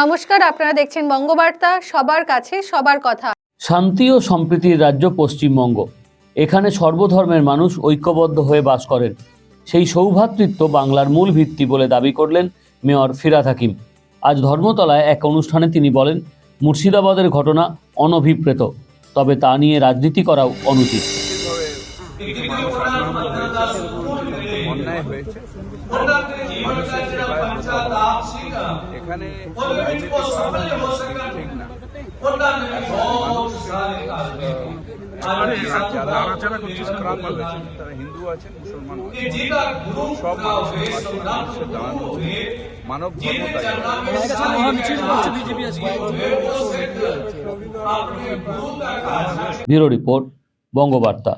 নমস্কার আপনারা দেখছেন বঙ্গবার্তা সবার কাছে সবার কথা। শান্তি ও সম্প্রীতির রাজ্য পশ্চিমবঙ্গ। এখানে সর্বধর্মের মানুষ ঐক্যবদ্ধ হয়ে বাস করেন। সেই সৌভ্রাতৃত্ব বাংলার মূল ভিত্তি বলে দাবি করলেন মেয়র ফিরাদ হাকিম। আজ ধর্মতলায় এক অনুষ্ঠানে তিনি বলেন মুর্শিদাবাদের ঘটনা অনভিপ্রেত তবে তা নিয়ে রাজনীতি করাও অনুচিত। অন্যায় হয়েছে। এখানে ঠিক না তারা হিন্দু আছেন মুসলমান সব। মানব ব্যুরো রিপোর্ট বঙ্গবার্তা